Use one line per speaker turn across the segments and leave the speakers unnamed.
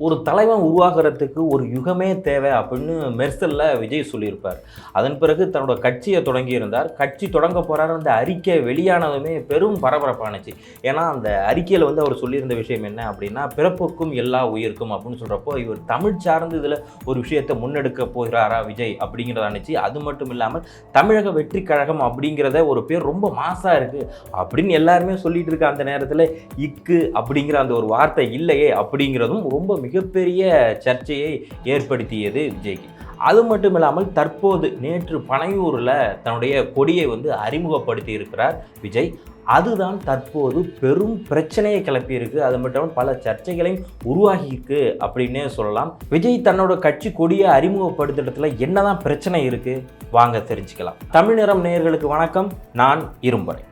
ஒரு தலைவன் உருவாகிறதுக்கு ஒரு யுகமே தேவை அப்படின்னு மெர்சலில் விஜய் சொல்லியிருப்பார். அதன் பிறகு தன்னோட கட்சியை தொடங்கியிருந்தார் கட்சி தொடங்க போகிறார் அந்த அறிக்கை வெளியானதுமே பெரும் பரபரப்பானுச்சு. ஏன்னா அந்த அறிக்கையில் வந்து அவர் சொல்லியிருந்த விஷயம் என்ன அப்படின்னா பிறப்புக்கும் எல்லா உயிருக்கும் அப்படின்னு சொல்கிறப்போ இவர் தமிழ் சார்ந்து இதில் ஒரு விஷயத்தை முன்னெடுக்க போகிறாரா விஜய் அப்படிங்கிறதானுச்சு அது மட்டும் இல்லாமல் தமிழக வெற்றி கழகம் அப்படிங்கிறத ஒரு பேர் ரொம்ப மாசாக இருக்குது அப்படின்னு எல்லாருமே சொல்லிட்டு இருக்க அந்த நேரத்தில் இக்கு அப்படிங்கிற அந்த ஒரு வார்த்தை இல்லையே அப்படிங்கிறதும் ரொம்ப மிகப்பெரிய சர்ச்சையை ஏற்படுத்தியது விஜய்க்கு. அது மட்டும் இல்லாமல் தற்போது நேற்று பனையூரில் தன்னுடைய கொடியை வந்து அறிமுகப்படுத்தி இருக்கிறார் விஜய். அதுதான் தற்போது பெரும் பிரச்சனையை கிளப்பியிருக்கு. அது மட்டும் இல்லாமல் பல சர்ச்சைகளையும் உருவாகியிருக்கு அப்படின்னே சொல்லலாம். விஜய் தன்னோட கட்சி கொடியை அறிமுகப்படுத்துறதுல என்னதான் பிரச்சனை இருக்கு? வாங்க தெரிஞ்சுக்கலாம். தமிழ் நிறம் நேயர்களுக்கு வணக்கம். நான் இரும்புறேன்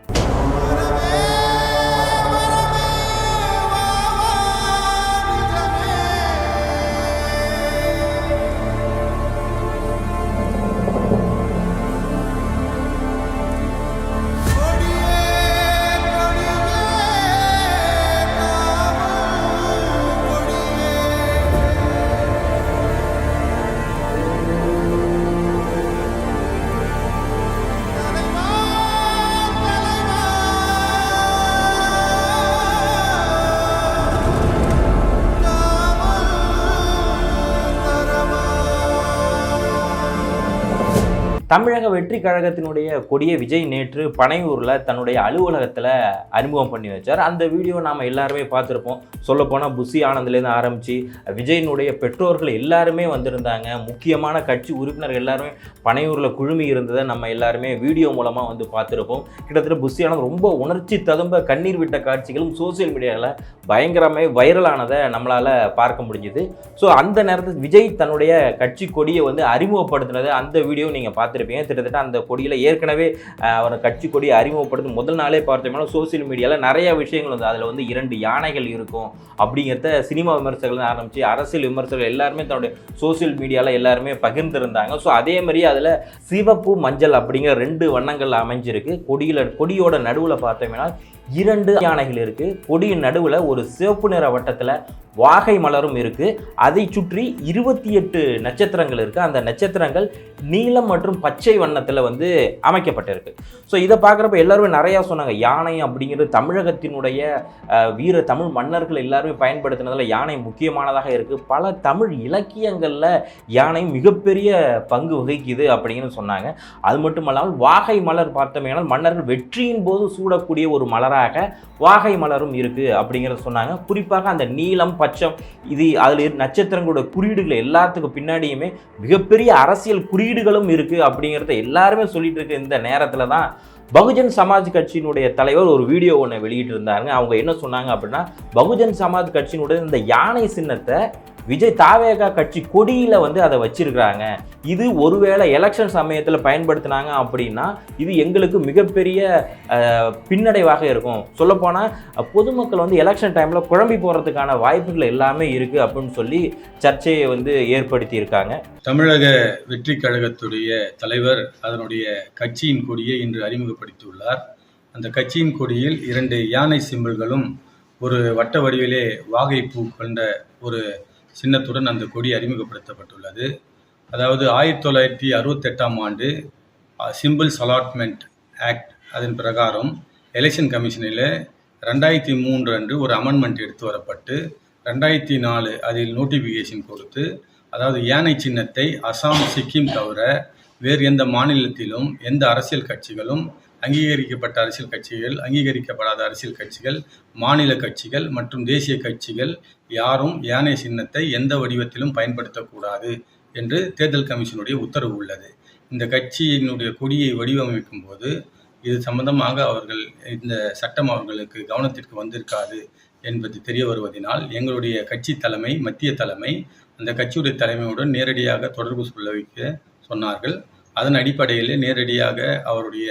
தமிழக வெற்றி கழகத்தினுடைய கொடியை விஜய் நேற்று பனையூரில் தன்னுடைய அலுவலகத்தில் அறிமுகம் பண்ணி வச்சார். அந்த வீடியோ நாம் எல்லாருமே பார்த்துருப்போம். சொல்லப்போனால் புஷி ஆனந்த்லேருந்து ஆரம்பித்து விஜயினுடைய பெற்றோர்கள் எல்லாருமே வந்திருந்தாங்க. முக்கியமான கட்சி உறுப்பினர்கள் எல்லாருமே பனையூரில் குழுமி இருந்ததை நம்ம எல்லாருமே வீடியோ மூலமாக வந்து பார்த்துருப்போம். கிட்டத்தட்ட புஷி ஆனந்த் ரொம்ப உணர்ச்சி ததும்ப கண்ணீர் விட்ட காட்சிகளும் சோசியல் மீடியாவில் பயங்கரமே வைரலானதை நம்மளால் பார்க்க முடிஞ்சுது. ஸோ அந்த நேரத்தில் விஜய் தன்னுடைய கட்சி கொடியை வந்து அறிமுகப்படுத்தினதை அந்த வீடியோ நீங்கள் பார்த்து பார்த்துருப்பீங்க. கிட்டத்தட்ட அந்த கொடியில் ஏற்கனவே அவர் கட்சி கொடியை அறிமுகப்படுத்தும் முதல் நாளே பார்த்தோம்னா சோசியல் மீடியாவில் நிறைய விஷயங்கள் வந்து அதில் வந்து இரண்டு யானைகள் இருக்கும் அப்படிங்கிறத சினிமா விமர்சகர்கள் ஆரம்பித்து அரசியல் விமர்சகர்கள் எல்லாருமே தன்னுடைய சோசியல் மீடியாவில் எல்லாருமே பகிர்ந்திருந்தாங்க. ஸோ அதே மாதிரி அதில் சிவப்பு மஞ்சள் அப்படிங்கிற ரெண்டு வண்ணங்கள் அமைஞ்சிருக்கு. கொடியில் கொடியோட நடுவில் பார்த்தோம்னா இரண்டு யானைகள் இருக்கு. கொடியின் நடுவில் ஒரு சிவப்பு நிற வட்டத்தில் வாகை மலரும் இருக்கு. அதை சுற்றி இருபத்தி எட்டு நட்சத்திரங்கள் இருக்கு. அந்த நட்சத்திரங்கள் நீலம் மற்றும் பச்சை வண்ணத்தில் வந்து அமைக்கப்பட்டிருக்கு. ஸோ இதை பார்க்குறப்ப எல்லாருமே நிறையா சொன்னாங்க யானை அப்படிங்கிறது தமிழகத்தினுடைய வீர தமிழ் மன்னர்கள் எல்லாருமே பயன்படுத்தினதில் யானை முக்கியமானதாக இருக்குது பல தமிழ் இலக்கியங்களில் யானை மிகப்பெரிய பங்கு வகிக்குது அப்படின்னு சொன்னாங்க. அது மட்டும் இல்லாமல் வாகை மலர் பார்த்தோமேனால் மன்னர்கள் வெற்றியின் போது சூடக்கூடிய ஒரு மலராக வாகை மலரும் இருக்குது அப்படிங்கிறத சொன்னாங்க. குறிப்பாக அந்த நீலம் பச்சம் இது அதில் நட்சத்திரங்களோட குறியீடுகள் எல்லாத்துக்கும் பின்னாடியுமே மிகப்பெரிய அரசியல் குறியீடுகளும் இருக்குது அப்படிங்கிறத எல்லாருமே சொல்லிட்டு இருக்க இந்த நேரத்தில் தான் பகுஜன் சமாஜ் கட்சியினுடைய தலைவர் ஒரு வீடியோ ஒன்று வெளியிட்டிருந்தாருங்க அவங்க என்ன சொன்னாங்க அப்படின்னா பகுஜன் சமாஜ் கட்சியினுடைய இந்த யானை சின்னத்தை விஜய் தாவேகா கட்சி கொடியில் வந்து அதை வச்சிருக்கிறாங்க. இது ஒருவேளை எலெக்ஷன் சமயத்தில் பயன்படுத்தினாங்க அப்படின்னா இது எங்களுக்கு மிகப்பெரிய பின்னடைவாக இருக்கும். சொல்லப்போனால் பொதுமக்கள் வந்து எலெக்ஷன் டைமில் குழம்பி போகிறதுக்கான வாய்ப்புகள் எல்லாமே இருக்குது அப்படின்னு சொல்லி சர்ச்சையை வந்து ஏற்படுத்தி இருக்காங்க
தமிழக வெற்றி கழகத்துடைய தலைவர் அதனுடைய கட்சியின் கொடியை இன்று அறிமுகப்படுத்தியுள்ளார். அந்த கட்சியின் கொடியில் இரண்டு யானை சிம்பிள்களும் ஒரு வட்ட வடிவிலே வாகைப்பூ கொண்ட ஒரு சின்னத்துடன் அந்த கொடி அறிமுகப்படுத்தப்பட்டுள்ளது. அதாவது ஆயிரத்தி தொள்ளாயிரத்தி அறுபத்தெட்டாம் ஆண்டு சிம்பிள்ஸ் அலாட்மெண்ட் ஆக்ட் அதன் பிரகாரம் எலெக்ஷன் கமிஷனில் ரெண்டாயிரத்தி மூன்று அன்று ஒரு அமெண்ட்மெண்ட் எடுத்து வரப்பட்டு ரெண்டாயிரத்தி நாலு அதில் நோட்டிஃபிகேஷன் கொடுத்து அதாவது யானை சின்னத்தை அசாம் சிக்கிம் தவிர வேறு எந்த மாநிலத்திலும் எந்த அரசியல் கட்சிகளும் அங்கீகரிக்கப்பட்ட அரசியல் கட்சிகள் அங்கீகரிக்கப்படாத அரசியல் கட்சிகள் மாநில கட்சிகள் மற்றும் தேசிய கட்சிகள் யாரும் யானை சின்னத்தை எந்த வடிவத்திலும் பயன்படுத்தக்கூடாது என்று தேர்தல் கமிஷனுடைய உத்தரவு உள்ளது. இந்த கட்சியினுடைய கொடியை வடிவமைக்கும் போது இது சம்பந்தமாக அவர்கள் இந்த சட்டம் அவர்களுக்கு கவனத்திற்கு வந்திருக்காது என்பது தெரிய வருவதனால் எங்களுடைய கட்சி தலைமை மத்திய தலைமை அந்த கட்சியுடைய தலைமையுடன் நேரடியாக தொடர்பு சொல்ல வைக்க சொன்னார்கள். அதன் அடிப்படையில் நேரடியாக அவருடைய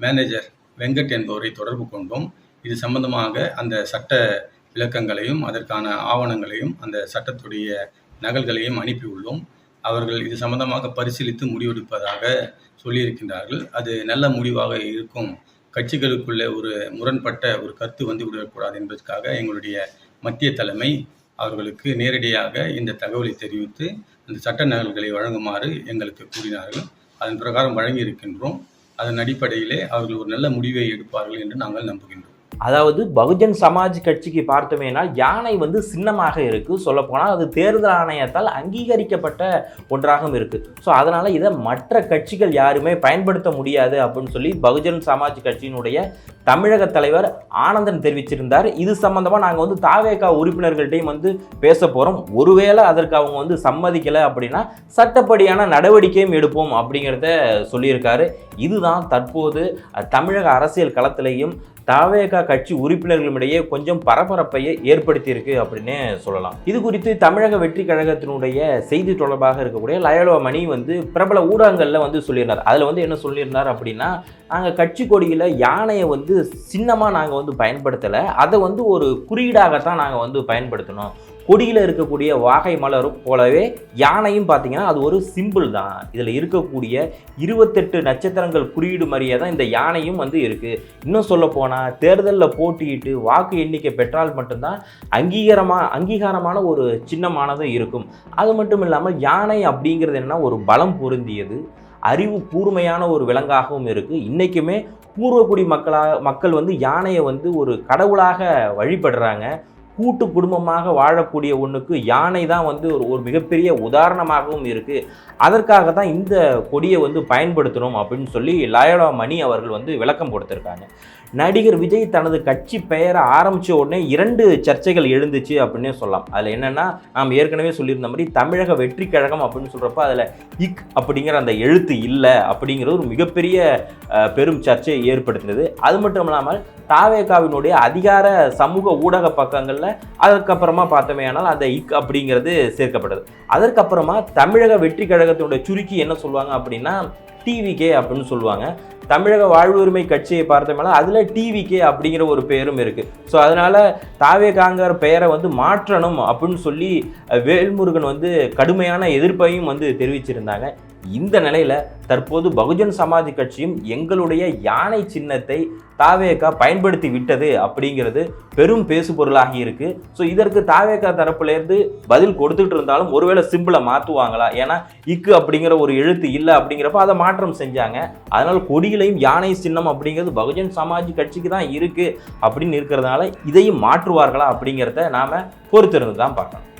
மேனேஜர் வெங்கட் என்பவரை தொடர்பு கொண்டோம். இது சம்பந்தமாக அந்த சட்ட விளக்கங்களையும் அதற்கான ஆவணங்களையும் அந்த சட்டத்துடைய நகல்களையும் அனுப்பியுள்ளோம் அவர்கள் இது சம்பந்தமாக பரிசீலித்து முடிவெடுப்பதாக சொல்லியிருக்கின்றார்கள். அது நல்ல முடிவாக இருக்கும். கட்சிகளுக்குள்ளே ஒரு முரண்பட்ட ஒரு கருத்து வந்து விடக்கூடாது என்பதற்காக எங்களுடைய மத்திய தலைமை அவர்களுக்கு நேரடியாக இந்த தகவலை தெரிவித்து அந்த சட்ட நகல்களை வழங்குமாறு எங்களுக்கு கூறினார்கள். அதன் பிரகாரம் வழங்கி இருக்கின்றோம் அதன் அடிப்படையிலே அவர்கள் ஒரு நல்ல முடிவை எடுப்பார்கள் என்று நாங்கள் நம்புகின்றோம்.
அதாவது பகுஜன் சமாஜ் கட்சிக்கு பார்த்தோமேனால் யானை வந்து சின்னமாக இருக்குது சொல்லப்போனால் அது தேர்தல் ஆணையத்தால் அங்கீகரிக்கப்பட்ட ஒன்றாகவும் இருக்குது ஸோ அதனால் இதை மற்ற கட்சிகள் யாருமே பயன்படுத்த முடியாது அப்படின்னு சொல்லி பகுஜன் சமாஜ் கட்சியினுடைய தமிழக தலைவர் ஆனந்தன் தெரிவிச்சிருந்தார். இது சம்மந்தமாக நாங்கள் வந்து தாவேகா உறுப்பினர்கள்ட்டையும் வந்து பேச போகிறோம் ஒருவேளை அதற்கு அவங்க வந்து சம்மதிக்கலை அப்படின்னா சட்டப்படியான நடவடிக்கையும் எடுப்போம் அப்படிங்கிறத சொல்லியிருக்காரு. இதுதான் தற்போது தமிழக அரசியல் களத்திலையும் தாவேகா கட்சி உறுப்பினர்களிடையே கொஞ்சம் பரபரப்பையை ஏற்படுத்தியிருக்கு அப்படின்னு சொல்லலாம். இது குறித்து தமிழக வெற்றி கழகத்தினுடைய செய்தி தொடர்பாக இருக்கக்கூடிய லயலோ மணி வந்து பிரபல ஊடகங்களில் வந்து சொல்லியிருந்தார். அதில் வந்து என்ன சொல்லியிருந்தார் அப்படின்னா நாங்கள் கட்சி கொடியில் யானையை வந்து சின்னமாக நாங்கள் வந்து பயன்படுத்தலை அதை வந்து ஒரு குறியீடாகத்தான் நாங்கள் வந்து பயன்படுத்தினோம் கொடியில் இருக்கக்கூடிய வாகை மலர் போலவே யானையும் பார்த்தீங்கன்னா அது ஒரு சிம்பிள் தான். இதில் இருக்கக்கூடிய இருபத்தெட்டு நட்சத்திரங்கள் குறியீடு மாதிரியே தான் இந்த யானையும் வந்து இருக்குது இன்னும் சொல்லப்போனால் தேர்தலில் போட்டியிட்டு வாக்கு எண்ணிக்கை பெற்றால் மட்டும்தான் அங்கீகாரமாக அங்கீகாரமான ஒரு சின்னமானதும் இருக்கும். அது மட்டும் இல்லாமல் யானை அப்படிங்கிறது என்ன ஒரு பலம் பொருந்தியது. அறிவு கூர்மையான ஒரு விலங்காகவும் இருக்குது இன்றைக்குமே பூர்வக்குடி மக்களாக மக்கள் வந்து யானையை வந்து ஒரு கடவுளாக வழிபடுறாங்க. கூட்டு குடும்பமாக வாழக்கூடிய ஒன்றுக்கு யானை தான் வந்து ஒரு ஒரு மிகப்பெரிய உதாரணமாகவும் இருக்குது அதற்காக தான் இந்த கொடியை வந்து பயன்படுத்தணும் அப்படின்னு சொல்லி லயோலா மணி அவர்கள் வந்து விளக்கம் கொடுத்துருக்காங்க. நடிகர் விஜய் தனது கட்சி பெயரை ஆரம்பித்த உடனே இரண்டு சர்ச்சைகள் எழுந்துச்சு அப்படின்னே சொல்லலாம். அதில் என்னென்னா நாம் ஏற்கனவே சொல்லியிருந்த மாதிரி தமிழக வெற்றி கழகம் அப்படின்னு சொல்கிறப்ப அதில் இக் அப்படிங்கிற அந்த எழுத்து இல்லை அப்படிங்கிறது ஒரு மிகப்பெரிய பெரும் சர்ச்சையை ஏற்படுத்தினது. அது மட்டும் இல்லாமல் தாவேகாவினுடைய அதிகார சமூக ஊடக பக்கங்களில் அதுக்கப்புறமா பார்த்தோமே ஆனால் அந்த இக் அப்படிங்கிறது சேர்க்கப்பட்டது. அதற்கப்புறமா தமிழக வெற்றி கழகத்தினுடைய சுருக்கி என்ன சொல்லுவாங்க அப்படின்னா டிவிகே அப்படின்னு சொல்லுவாங்க. தமிழக வாழ்வுரிமை கட்சியை பார்த்தோம்னா அதில் டிவிகே அப்படிங்கிற ஒரு பேரும் இருக்குது ஸோ அதனால் தாவேகாங்கிற பெயரை வந்து மாற்றணும் அப்படின்னு சொல்லி வேல்முருகன் வந்து கடுமையான எதிர்ப்பையும் வந்து தெரிவிச்சிருந்தாங்க. இந்த நிலையில் தற்போது பகுஜன் சமாஜ் கட்சியும் எங்களுடைய யானை சின்னத்தை தாவேகா பயன்படுத்தி விட்டது அப்படிங்கிறது பெரும் பேசு பொருளாகி இருக்கு. ஸோ இதற்கு தாவேகா தரப்புலேருந்து பதில் கொடுத்துட்டு இருந்தாலும் ஒருவேளை சிம்பிளை மாற்றுவாங்களா ஏன்னா இக்கு அப்படிங்கிற ஒரு எழுத்து இல்லை அப்படிங்கிறப்ப அதை மாற்றம் செஞ்சாங்க. அதனால் கொடியிலையும் யானை சின்னம் அப்படிங்கிறது பகுஜன் சமாஜ் கட்சிக்கு தான் இருக்கு அப்படின்னு இருக்கிறதுனால இதையும் மாற்றுவார்களா அப்படிங்கிறத நாம பொறுத்திருந்து தான் பார்க்கணும்.